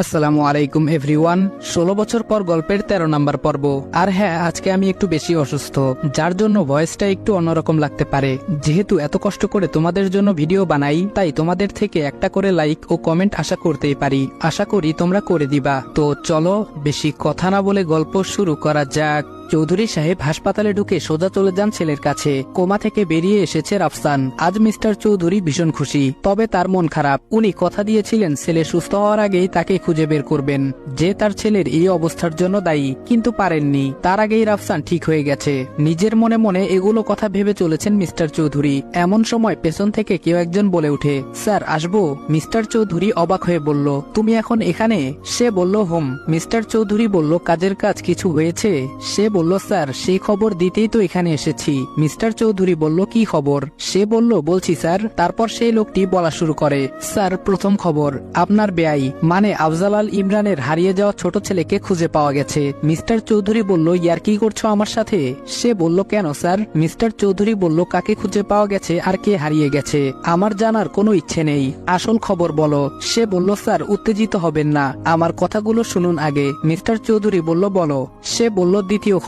আসসালামু আলাইকুম, এভরিওয়ান। ষোলো বছর পর গল্পের তেরো নাম্বার পর্ব। আর হ্যাঁ আজকে আমি একটু বেশি অসুস্থ, যার জন্য ভয়েসটা একটু অন্যরকম লাগতে পারে। যেহেতু এত কষ্ট করে তোমাদের জন্য ভিডিও বানাই, তাই তোমাদের থেকে একটা করে লাইক ও কমেন্ট আশা করতেই পারি। আশা করি তোমরা করে দিবা। তো চলো, বেশি কথা না বলে গল্প শুরু করা যাক। চৌধুরী সাহেব হাসপাতালে ঢুকে সোজা চলে যান ছেলের কাছে। কোমা থেকে বেরিয়ে এসেছে রাফসান। আজ মিস্টার চৌধুরী ভীষণ খুশি। তবে তার মন খারাপ। উনি কথা দিয়েছিলেন, ছেলে সুস্থ হওয়ার আগেই তাকে খুঁজে বের করবেন। যে তার ছেলের এই অবস্থার জন্য দায়ী, কিন্তু পারেননি। তার আগেই রাফসান ঠিক হয়ে গেছে। নিজের মনে মনে এগুলো কথা ভেবে চলেছেন মিস্টার চৌধুরী। এমন সময় পেছন থেকে কেউ একজন বলে উঠে, স্যার, আসব? মিস্টার চৌধুরী অবাক হয়ে বলল, তুমি এখন এখানে? সে বলল, হোম। মিস্টার চৌধুরী বলল, কাজের কাজ কিছু হয়েছে? সে বলল স্যার, সেই খবর দিতেই তো এখানে এসেছি। মিস্টার চৌধুরী বলল, কি খবর? সে বলল, বলছি, স্যার। তারপর সেই লোকটি বলা শুরু করে, স্যার, প্রথম খবর, আপনার বেআই মানে আফজালাল ইমরানের হারিয়ে যাওয়া ছোট ছেলেকে খুঁজে পাওয়া গেছে। মিস্টার চৌধুরী বলল, ইয়ার কি করছ আমার সাথে? সে বলল, কেন, স্যার? মিস্টার চৌধুরী বলল, কাকে খুঁজে পাওয়া গেছে আর কে হারিয়ে গেছে, আমার জানার কোনো ইচ্ছে নেই। আসল খবর বলো। সে বলল, স্যার, উত্তেজিত হবেন না, আমার কথাগুলো শুনুন আগে। মিস্টার চৌধুরী বলল, বলো। সে বলল, দ্বিতীয়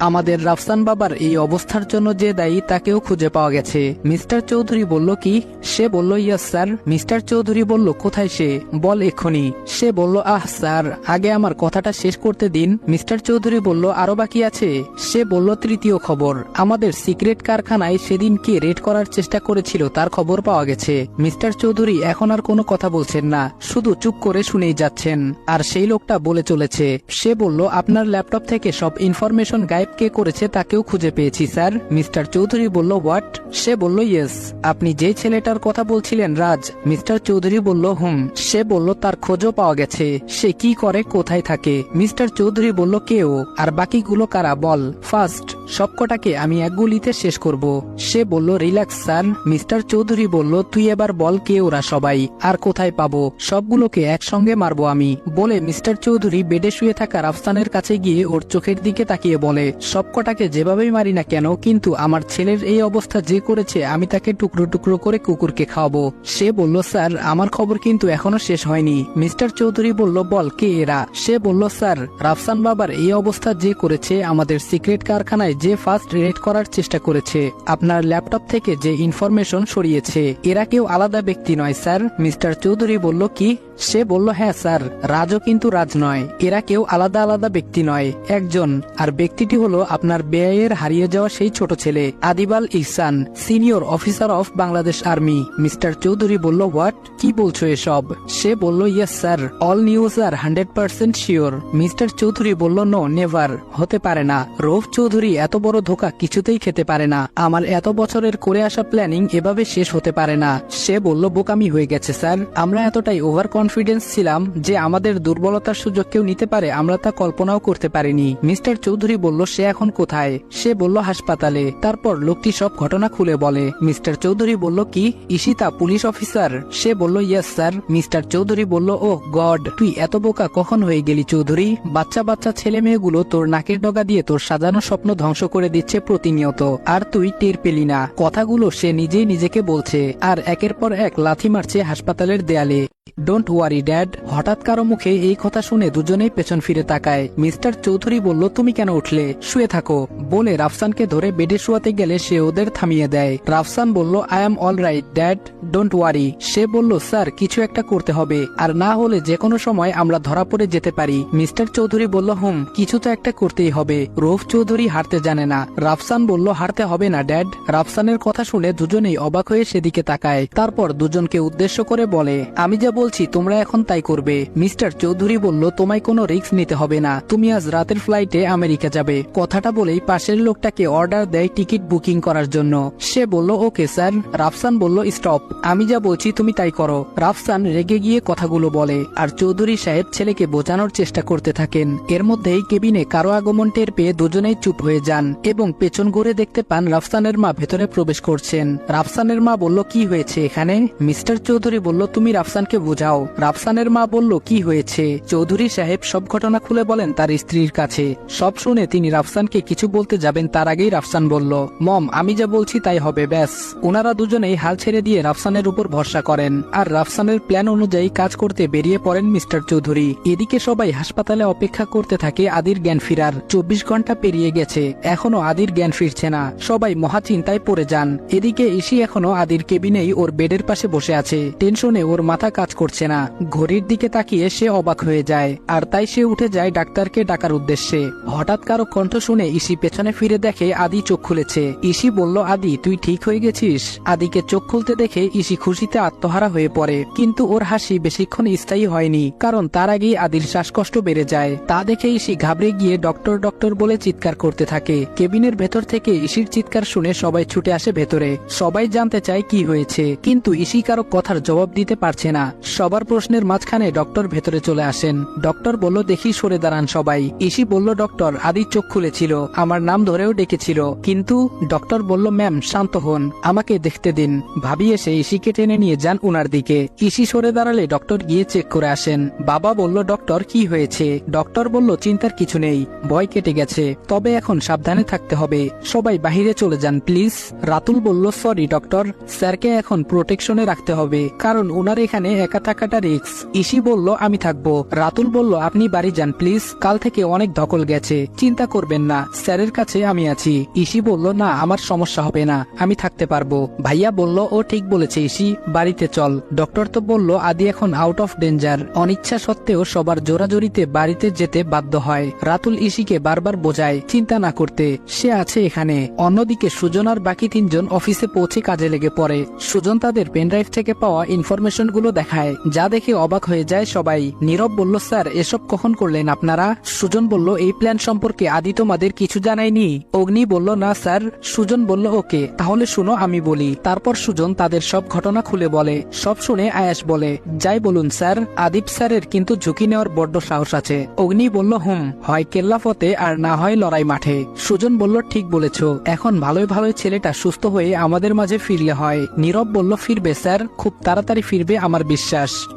আমাদের রাফসান বাবার এই অবস্থার জন্য যে দায়ী তাকেও খুঁজে পাওয়া গেছে। মিস্টার চৌধুরী বলল কি? সে বলল, ইয়েস, স্যার। মিস্টার চৌধুরী বলল, কোথায় সে? বল এক্ষুনি। সে বলল, আহ, স্যার, আগে আমার কথাটা শেষ করতে দিন। মিস্টার চৌধুরী বলল, আরও বাকি আছে? সে বলল, তৃতীয় খবর। আমাদের সিক্রেট কারখানায় সেদিন কে রেড করার চেষ্টা করেছিল তার খবর পাওয়া গেছে। মিস্টার চৌধুরী, এখন আর কোনো কথা বলছেন না। শুধু চুপ করে শুনেই যাচ্ছেন। আর সেই লোকটা বলে চলেছে। সে বলল, আপনার ল্যাপটপ থেকে সব ইনফরমেশন গায়েব কে করেছে তাকেও খুঁজে পেয়েছি, স্যার। মিস্টার চৌধুরী বলল, হোয়াট? সে বলল, ইয়েস। আপনি যে ছেলেটার কথা বলছিলেন, রাজ, মিস্টার চৌধুরী বলল, হুম। সে বলল, তার খোঁজও পাওয়া গেছে। সে কি করে, কোথায় থাকে? মিস্টার চৌধুরী বলল, কেউ। আর বাকিগুলো কারা? বল, ফার্স্ট। সবকটাকে আমি এক গুলিতে শেষ করব। সে বলল, রিল্যাক্স, স্যার। মিস্টার চৌধুরী বলল, তুই এবার বল কে ওরা সবাই? আর কোথায় পাবো? সবগুলোকে একসঙ্গে মারবো আমি। বলে মিস্টার চৌধুরী বেডে শুয়ে থাকা রাফসানের কাছে গিয়ে ওর চোখের দিকে তাকিয়ে বলে সবকটাকে যেভাবেই মারি না কেন, কিন্তু আমার ছেলের এই অবস্থা যে করেছে, আমি তাকে টুকরো টুকরো করে কুকুরকে খাওয়াবো। সে বলল, স্যার, আমার খবর কিন্তু এখনও শেষ হয়নি। মিস্টার চৌধুরী বলল, বল, কে এরা? সে বলল, স্যার, রাফসান বাবার এই অবস্থা যে করেছে, আমাদের সিক্রেট কারখানায় যে ফার্স্ট রিলেট করার চেষ্টা করেছে। আপনার ল্যাপটপ থেকে যে ইনফরমেশন সরিয়েছে, এরা কেউ আলাদা ব্যক্তি নয়, স্যার। মিস্টার চৌধুরী বলল, কি? সে বলল হ্যাঁ স্যার, রাজও কিন্তু রাজ নয়। এরা কেউ আলাদা আলাদা ব্যক্তি নয়, একজন। আর ব্যক্তিটি হলো আপনার ব্যয়ের হারিয়ে যাওয়া সেই ছোট ছেলে, Adibal Ihsan, senior officer of Bangladesh army. Mister Chowdhury বলল, হোয়াট? কি বলছো এসব? সে বলল, yes sir, all news are hundred percent sure. Mister Chowdhury বলল, নো, নেভার, হতে পারে না। রৌফ চৌধুরী এত বড় ধোকা কিছুতেই খেতে পারে না। আমার এত বছরের করে আসা প্ল্যানিং এভাবে শেষ হতে পারে না। সে বলল, বোকামি হয়ে গেছে স্যার। আমরা এতটাই ওভার কনফিডেন্স ছিলাম যে আমাদের দুর্বলতার সুযোগ কেউ নিতে পারে, আমরা তা কল্পনাও করতে পারিনি। মিস্টার চৌধুরী বলল, সে এখন কোথায়? সে বলল, হাসপাতালে। তারপর লোকটি সব ঘটনা খুলে বলে। মিস্টার চৌধুরী বলল, কি? Ishita police officer? সে বলল, ইয়েস, স্যার। মিস্টার চৌধুরী বলল ও গড, তুই এত বোকা কখন হয়ে গেলি চৌধুরী? বাচ্চা বাচ্চা ছেলে মেয়েগুলো তোর নাকের ডগা দিয়ে তোর সাজানো স্বপ্ন ধ্বংস করে দিচ্ছে প্রতিনিয়ত। আর তুই টের পেলি না। কথাগুলো সে নিজেই নিজেকে বলছে, আর একের পর এক লাথি মারছে হাসপাতালের দেয়ালে। ডোন্ট ওয়ারি ড্যাড হঠাৎ কারও মুখে এই কথা শুনে দুজনেই পেছন ফিরে তাকায়। মিস্টার চৌধুরী বলল, তুমি কেন উঠলে? শুয়ে থাকো। বলে রাফসানকে ধরে বেডে শুয়াতে গেলে সে ওদের থামিয়ে দেয়। রাফসান বলল I am all right dad don't worry সে বলল, স্যার, কিছু একটা করতে হবে। আর না হলে যে কোনো সময় আমরা ধরা পড়ে যেতে পারি। মিস্টার চৌধুরী বলল, হুম, কিছু তো একটা করতেই হবে। রৌফ চৌধুরী হারতে জানে না। রাফসান বলল হারতে হবে না ড্যাড রাফসানের কথা শুনে দুজনেই অবাক হয়ে সেদিকে তাকায়। তারপর দুজনকে উদ্দেশ্য করে বলে, আমি যা বলছি তোমরা এখন তাই করবে। মিস্টার চৌধুরী বলল, তোমায় কোনো রিস্ক নিতে হবে না। তুমি আজ রাতের ফ্লাইটে আমেরিকা যাবে। কথাটা বলেই পাশের লোকটাকে অর্ডার দেয় টিকিট বুকিং করার জন্য। সে বলল, ওকে স্যার। রাফসান বলল, স্টপ। আমি যা বলছি তুমি তাই করো। রাফসান রেগে গিয়ে কথাগুলো বলে, আর চৌধুরী সাহেব ছেলেকে বোঝানোর চেষ্টা করতে থাকেন। এর মধ্যেই কেবিনে কারও আগমন টের পেয়ে দুজনেই চুপ হয়ে যান এবং পেছন ঘুরে দেখতে পান রাফসানের মা ভেতরে প্রবেশ করছেন। রাফসানের মা বলল, কি হয়েছে এখানে? মিস্টার চৌধুরী বলল, তুমি রাফসানকে বোঝাও। রাফসানের মা বলল, কি হয়েছে? চৌধুরী সাহেব সব ঘটনা খুলে বলেন তার স্ত্রীর কাছে। সব শুনে তিনি রাফসানকে কিছু বলতে যাবেন, তার আগেই রাফসান বলল, মম, আমি যা বলছি তাই হবে, ব্যাস। ওনারা দুজনেই হাল ছেড়ে দিয়ে রাফসানের উপর ভরসা করেন। আর রাফসানের প্ল্যান অনুযায়ী কাজ করতে বেরিয়ে পড়েন মিস্টার চৌধুরী। এদিকে সবাই হাসপাতালে অপেক্ষা করতে থাকে আদির জ্ঞান ফিরার। চব্বিশ ঘণ্টা পেরিয়ে গেছে। এখনও আদির জ্ঞান ফিরছে না। সবাই মহা চিন্তায় পড়ে যান। এদিকে ইসি এখনও আদির কেবিনেই ওর বেডের পাশে বসে আছে। টেনশনে ওর মাথা কাজ করছে না। ঘড়ির দিকে তাকিয়ে সে অবাক হয়ে যায়, আর তাই সে উঠে যায় ডাক্তারকে ডাকার উদ্দেশ্যে। হঠাৎ কারও কণ্ঠ শুনে ইসি পেছনে ফিরে দেখে আদি চোখ খুলেছে। ইসি বলল, আদি, তুই ঠিক হয়ে গেছিস? আদিকে চোখ খুলতে দেখে ইসি খুশিতে আত্মহারা হয়ে পড়ে, কিন্তু ওর হাসি বেশিক্ষণ স্থায়ী হয়নি, কারণ তার আগেই আদির শ্বাসকষ্ট বেড়ে যায়। তা দেখে ইসি ঘাবড়ে গিয়ে ডক্টর ডক্টর বলে চিৎকার করতে থাকে। কেবিনের ভেতর থেকে ইসির চিৎকার শুনে সবাই ছুটে আসে ভেতরে। সবাই জানতে চায় কি হয়েছে, কিন্তু ইসি কারও কথার জবাব দিতে পারছে না। সবার প্রশ্নের মাঝখানে ডক্টর ভেতরে চলে আসেন। ডক্টর বলল, দেখি, সরে দাঁড়ান সবাই। ইসি বলল, ডক্টর, আদি চোখ খুলেছিল, আমার নাম ধরেও ডেকেছিল। কিন্তু ডক্টর বলল, ম্যাম, শান্ত হন, আমাকে দেখতে দিন। ভাবি এসে ইসিকে টেনে নিয়ে যান উনার দিকে। ইসি সরে দাঁড়ালে ডক্টর গিয়ে চেক করে আসেন। বাবা বলল, ডক্টর, কি হয়েছে? ডক্টর বলল, চিন্তার কিছু নেই, ভয় কেটে গেছে। তবে এখন সাবধানে থাকতে হবে। সবাই বাহিরে চলে যান, প্লিজ। রাতুল বলল, সরি, ডক্টর। স্যারকে এখন প্রোটেকশনে রাখতে হবে, কারণ ওনার এখানে একা থাকাটা রিক্স ইসি বলল, আমি থাকব। রাতুল বলল, আপনি বাড়ি যান, প্লিজ। কাল থেকে অনেক ধকল গেছে। চিন্তা করবেন না। স্যারের কাছে আমি আছি। ইসি বলল, না, আমার সমস্যা হবে না। আমি থাকতে পারব। ভাইয়া বলল, ও ঠিক বলেছে ইসি, বাড়িতে চল। ডক্টর তো বলল, আদি এখন আউট অফ ডেঞ্জার অনিচ্ছা সত্ত্বেও সবার জোরাজোরিতে বাড়িতে যেতে বাধ্য হয়। রাতুল ইসিকে বারবার বোঝায়, চিন্তা না করতে। সে আছে এখানে। অন্যদিকে সুজন আর বাকি তিনজন অফিসে পৌঁছে কাজে লেগে পড়ে। সুজন তাদের পেনড্রাইভ থেকে পাওয়া ইনফরমেশনগুলো দেখায়। যা দেখে অবাক হয়ে যায় সবাই। নীরব বলল, স্যার, এসব কখন করলেন আপনারা? সুজন বলল, এই প্ল্যান সম্পর্কে আদি তোমাদের কিছু জানায়নি। অগ্নি বলল, না, স্যার। সুজন বলল, ওকে, তাহলে শুনো, আমি বলি। তারপর সুজন তাদের সব ঘটনা খুলে বলে। সব শুনে আয়াস বলে, যাই বলুন, স্যার আদিপ স্যারের কিন্তু ঝুঁকি নেওয়ার বড্ড সাহস আছে। অগ্নি বলল, হুম, হয় কেল্লাফতে আর না হয় লড়াই মাঠে। সুজন বলল, ঠিক বলেছ, এখন ভালোই ভালোই ছেলেটা সুস্থ হয়ে আমাদের মাঝে ফিরলে হয়। নীরব বলল, ফিরবে, স্যার, খুব তাড়াতাড়ি ফিরবে আমার বিশ্বাস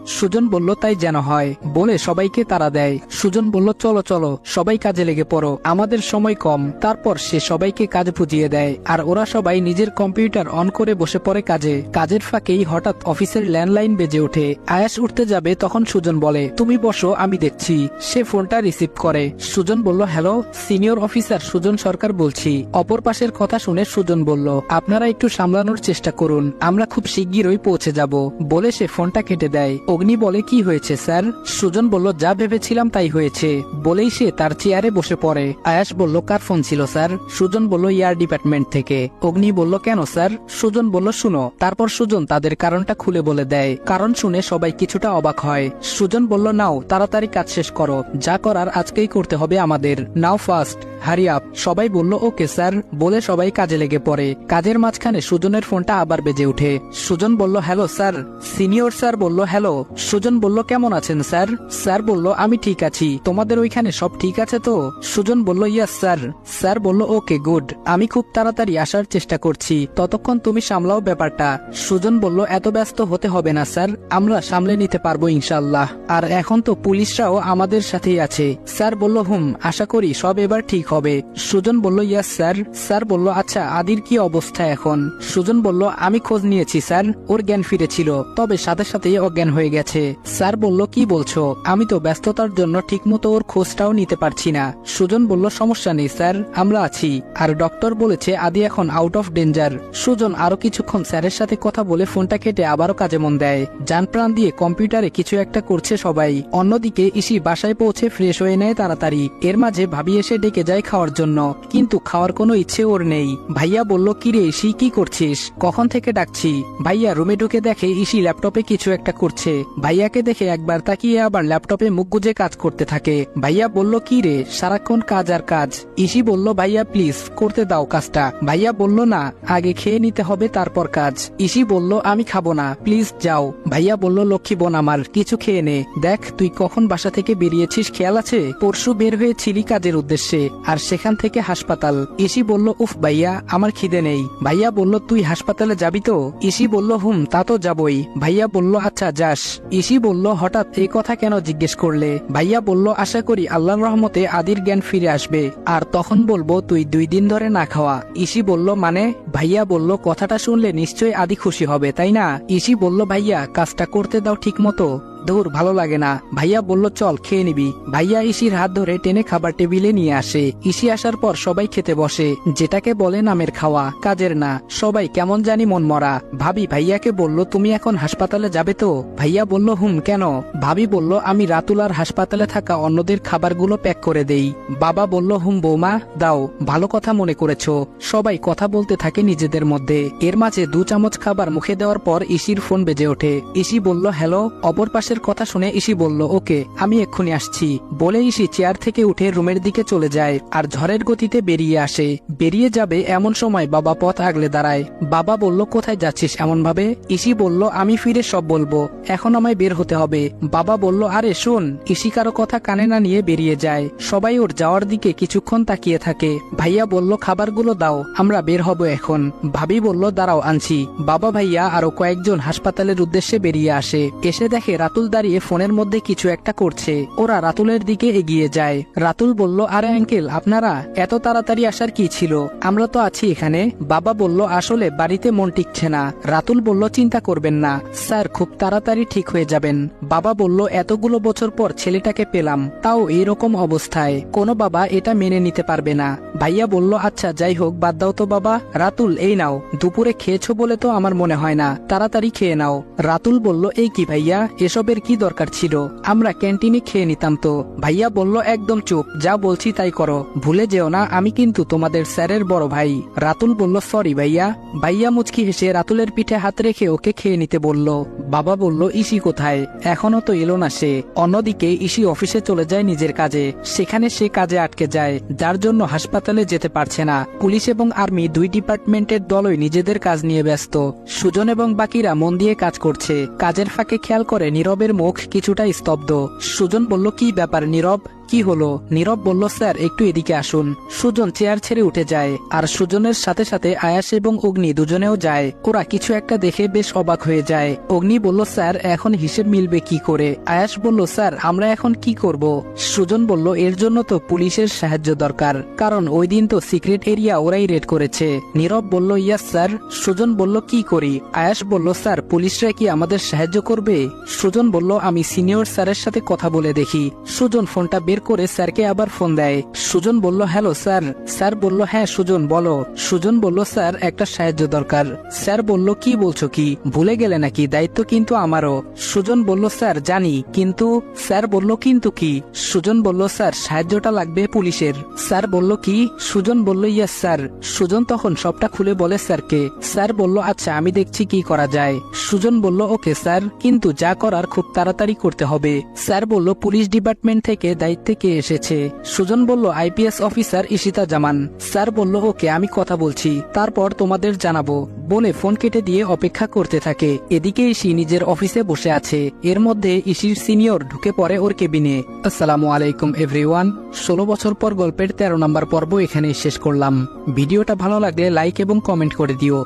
সুজন বলল, তাই যেন হয়। বলে সবাইকে তারা দেয়। সুজন বলল, চলো চলো, সবাই কাজে লেগে পড়ো, আমাদের সময় কম। তারপর সে সবাইকে কাজ বুঝিয়ে দেয়, আর ওরা সবাই নিজের কম্পিউটার অন করে বসে পড়ে কাজে। কাজের ফাঁকেই হঠাৎ অফিসের ল্যান্ডলাইন বেজে ওঠে। আয়াস উঠতে যাবে, তখন সুজন বলে, তুমি বসো, আমি দেখছি। সে ফোনটা রিসিভ করে। সুজন বলল, hello, senior officer Sujan Sarkar বলছি। অপর পাশের কথা শুনে সুজন বলল, আপনারা একটু সামলানোর চেষ্টা করুন, আমরা খুব শিগগিরই পৌঁছে যাব। বলে সে ফোনটা কেটে দেয়। অগ্নি বলে, কি হয়েছে, স্যার? সুজন বলল, যা ভেবেছিলাম তাই হয়েছে। বলেই সে তার চেয়ারে বসে পড়ে। আয়াস বলল, কার ফোন ছিল, স্যার? সুজন বলল ইয়ার ডিপার্টমেন্ট থেকে। অগ্নি বলল, কেন, স্যার? সুজন বলল, শুনো। তারপর সুজন তাদের কারণটা খুলে বলে দেয়। কারণ শুনে সবাই কিছুটা অবাক হয়। সুজন বলল, নাও, তাড়াতাড়ি কাজ শেষ করো। যা করার আজকেই করতে হবে আমাদের। Now first hurry up. সবাই বলল, ওকে, স্যার। বলে সবাই কাজে লেগে পড়ে। কাজের মাঝখানে সুজনের ফোনটা আবার বেজে ওঠে। সুজন বলল, হ্যালো, স্যার। সিনিয়র স্যার বলল, হ্যালো, সুজন বলল, কেমন আছেন, স্যার? স্যার বলল, আমি ঠিক আছি। তোমাদের ওইখানে সব ঠিক আছে তো? সুজন বলল, ইয়াস, স্যার। স্যার বলল, ওকে, গুড। আমি খুব তাড়াতাড়ি আসার চেষ্টা করছি। ততক্ষণ তুমি সামলাও ব্যাপারটা। সুজন বলল, এত ব্যস্ত হতে হবে না, স্যার। আমরা সামলে নিতে পারব ইনশাল্লাহ আর এখন তো পুলিশরাও আমাদের সাথেই আছে। স্যার বলল, হুম, আশা করি সব এবার ঠিক হবে। সুজন বলল, ইয়াস, স্যার। স্যার বলল আচ্ছা আদির কি অবস্থা এখন? সুজন বলল, আমি খোঁজ নিয়েছি, স্যার। ওর জ্ঞান ফিরেছিল। তবে সাথে সাথেই অজ্ঞান হয়ে গেছে। স্যার বলল, কি বলছো? আমি তো ব্যস্ততার জন্য ঠিকমতো ওর খোঁজটাও নিতে পারছি না। সুজন বলল, সমস্যা নেই, স্যার, আমরা আছি। আর ডক্টর বলেছে, আদি এখন আউট অফ ডেঞ্জার সুজন আরও কিছুক্ষণ স্যারের সাথে কথা বলে ফোনটা কেটে আবারও কাজে মন দেয়। যান প্রাণ দিয়ে কম্পিউটারে কিছু একটা করছে সবাই। অন্যদিকে ইসি বাসায় পৌঁছে ফ্রেশ হয়ে নেয় তাড়াতাড়ি। এর মাঝে ভাবি এসে ডেকে যায় খাওয়ার জন্য। কিন্তু খাওয়ার কোনো ইচ্ছে ওর নেই। ভাইয়া বলল কিরে ইসি, কি করছিস? কখন থেকে ডাকছি? ভাইয়া রুমে ঢুকে দেখে ইসি ল্যাপটপে কিছু একটা করছে। ভাইয়াকে দেখে একবার তাকিয়ে আবার ল্যাপটপে মুখ গুজে কাজ করতে থাকে। ভাইয়া বলল, কি রে, সারাক্ষণ কাজ আর কাজ। ইসি বলল, ভাইয়া প্লিজ করতে দাও কাজটা। ভাইয়া বলল, না, আগে খেয়ে নিতে হবে, তারপর কাজ। ইসি বলল, আমি খাব না প্লিজ যাও। ভাইয়া বলল, লক্ষ্মী বোন আমার, কিছু খেয়ে নে। দেখ, তুই কখন বাসা থেকে বেরিয়েছিস, খেয়াল আছে? পরশু বের হয়েছিলি কাজের উদ্দেশ্যে, আর সেখান থেকে হাসপাতাল। ইসি বলল, উফ, ভাইয়া, আমার খিদে নেই। ভাইয়া বলল, তুই হাসপাতালে যাবি তো? ইসি বলল, হুম, তা তো যাবই। ভাইয়া বলল আচ্ছা যাস। ইসি বলল, হঠাৎ এই কথা কেন জিজ্ঞেস করলে? ভাইয়া বলল, আশা করি আল্লাহর রহমতে আদির জ্ঞান ফিরে আসবে। আর তখন বলব, তুই দুই দিন ধরে না খাওয়া। ইসি বলল মানে? ভাইয়া বলল, কথাটা শুনলে নিশ্চয়ই আদি খুশি হবে, তাই না? ইসি বলল, ভাইয়া, কাজটা করতে দাও ঠিক মতো দূর ভালো লাগে না। ভাইয়া বলল, চল, খেয়ে নিবি। ভাইয়া ইসির হাত ধরে টেনে খাবার টেবিলে নিয়ে আসে। ইসি আসার পর সবাই খেতে বসে। যেটাকে বলে নামের খাওয়া, কাজের না। সবাই কেমন জানি মন মরা। ভাবি ভাইয়াকে বলল, তুমি এখন হাসপাতালে যাবে তো? ভাইয়া বলল, হুম, কেন? ভাবি বলল, আমি রাতুল আর হাসপাতালে থাকা অন্যদের খাবারগুলো প্যাক করে দেই। বাবা বলল, হুম, বৌমা, দাও। ভালো কথা মনে করেছ। সবাই কথা বলতে থাকে নিজেদের মধ্যে। এর মাঝে দু চামচ খাবার মুখে দেওয়ার পর ইসির ফোন বেজে ওঠে। ইসি বলল, হ্যালো, অপর পাশের কথা শুনে ইসি বলল, ওকে, আমি এক্ষুনি আসছি। বলে ইসি চেয়ার থেকে উঠে রুমের দিকে চলে যায় আর ঝড়ের গতিতে বেরিয়ে আসে। বেরিয়ে যাবে এমন সময় বাবা পথ আগলে দাঁড়ায়। বাবা বলল, কোথায় যাচ্ছিস এমন ভাবে ইসি বলল, আমি ফিরে সব বলব। এখন আমায় বের হতে হবে। বাবা বলল, আরে, শোন। ইসি কারও কথা কানে না নিয়ে বেরিয়ে যায়। সবাই ওর যাওয়ার দিকে কিছুক্ষণ তাকিয়ে থাকে। ভাইয়া বলল, খাবারগুলো দাও, আমরা বের হব এখন। ভাবি বলল, দাঁড়াও, আনছি। বাবা ভাইয়া আরও কয়েকজন হাসপাতালের উদ্দেশ্যে বেরিয়ে আসে। এসে দেখে রাতুল দাঁড়িয়ে ফোনের মধ্যে কিছু একটা করছে। ওরা রাতুলের দিকে এগিয়ে যায়। রাতুল বলল, আরে অ্যাঙ্কেল আপনারা? এত তাড়াতাড়ি আসার কি ছিল? আমরা তো আছি এখানে। বাবা বলল, আসলে বাড়িতে মন টিকছে না। রাতুল বলল, চিন্তা করবেন না। স্যার, খুব তাড়াতাড়ি ঠিক হয়ে যাবেন। বাবা বলল, এতগুলো বছর পর ছেলেটাকে পেলাম। তাও এইরকম অবস্থায়। কোনো বাবা এটা মেনে নিতে পারবে না। ভাইয়া বলল আচ্ছা যাই হোক, বাদ দাও তো বাবা। রাতুল, এই নাও। দুপুরে খেয়েছো বলে তো আমার মনে হয় না। তাড়াতাড়ি খেয়ে নাও। রাতুল বলল, এই কি ভাইয়া? এসবের কি দরকার ছিল? আমরা ক্যান্টিনে খেয়ে নিতাম তো। ভাইয়া বলল, একদম চুপ, যা বলছি তাই করো। ভুলে যেও না, আমি কিন্তু তোমাদের স্যারের বড় ভাই। রাতুল বলল, সরি ভাইয়া। ভাইয়া মুচকি হেসে রাতুলের পিঠে হাত রেখে ওকে খেয়ে নিতে বলল। বাবা বলল, ইসি কোথায়? এখনও তো এলো না সে। অন্যদিকে ইসি অফিসে চলে যায় নিজের কাজে। সেখানে সে কাজে আটকে যায়, যার জন্য হাসপাতালে যেতে পারছে না। পুলিশ এবং আর্মি দুই ডিপার্টমেন্টের দলই নিজেদের কাজ নিয়ে ব্যস্ত। সুজন এবং বাকিরা মন দিয়ে কাজ করছে। কাজের ফাঁকে খেয়াল করে নীরবের মুখ কিছুটা স্তব্ধ। সুজন বলল কি ব্যাপার নীরব? কি হলো? নীরব বলল, স্যার, একটু এদিকে আসুন। সুজন চেয়ার ছেড়ে উঠে যায়, আর সুজনের সাথে সাথে আয়াস এবং অগ্নি দুজনেও যায়। ওরা কিছু একটা দেখে বেশ অবাক হয়ে যায়। অগ্নি বলল, স্যার, এখন হিসেব মিলবে কি করে? আয়াস বলল, স্যার, আমরা এখন কি করব? সুজন বলল, এর জন্য তো পুলিশের সাহায্য দরকার, কারণ ওই দিন তো সিক্রেট এরিয়া ওরাই রেড করেছে। নীরব বলল, ইয়াস, স্যার। সুজন বলল, কি করি? আয়াস বলল, স্যার, পুলিশরা কি আমাদের সাহায্য করবে? সুজন বলল, আমি সিনিয়র স্যারের সাথে কথা বলে দেখি। সুজন ফোনটা বের করে স্যারকে আবার ফোন দেয়। সুজন বলল, হ্যালো, স্যার। স্যার বলল হ্যাঁ সুজন, বলো। সুজন বলল, স্যার, একটা সাহায্য দরকার। স্যার বলল, কি বলছো কি? ভুলে গেলে নাকি? দায়িত্ব কিন্তু আমারও। সুজন বলল, স্যার, জানি, কিন্তু স্যার বলল, কিন্তু কি? সুজন বলল, স্যার, সাহায্যটা লাগবে পুলিশের। স্যার বলল, কি? সুজন বলল, ইয়েস, স্যার। সুজন তখন সবটা খুলে বলে স্যারকে। স্যার বলল আচ্ছা আমি দেখছি কি করা যায়। সুজন বলল, ওকে, স্যার, কিন্তু যা করার খুব তাড়াতাড়ি করতে হবে। স্যার বলল, পুলিশ ডিপার্টমেন্ট থেকে দায়িত্বে কে এসেছে। সুজন বলল, IPS officer Ishita Jaman. Sir বলল, ওকে, আমি কথা বলছি। তারপর তোমাদের জানাব। বলে ফোন কেটে দিয়ে অপেক্ষা করতে থাকে। এদিকে ইসি নিজের অফিসে বসে আছে। এর মধ্যে ইসির সিনিয়র ঢুকে পড়ে ওর কেবিনে। আসসালামু আলাইকুম, এভরিওয়ান। ষোলো বছর পর গল্পের তেরো নম্বর পর্ব এখানে শেষ করলাম। ভিডিওটা ভালো লাগলে লাইক এবং কমেন্ট করে দিও।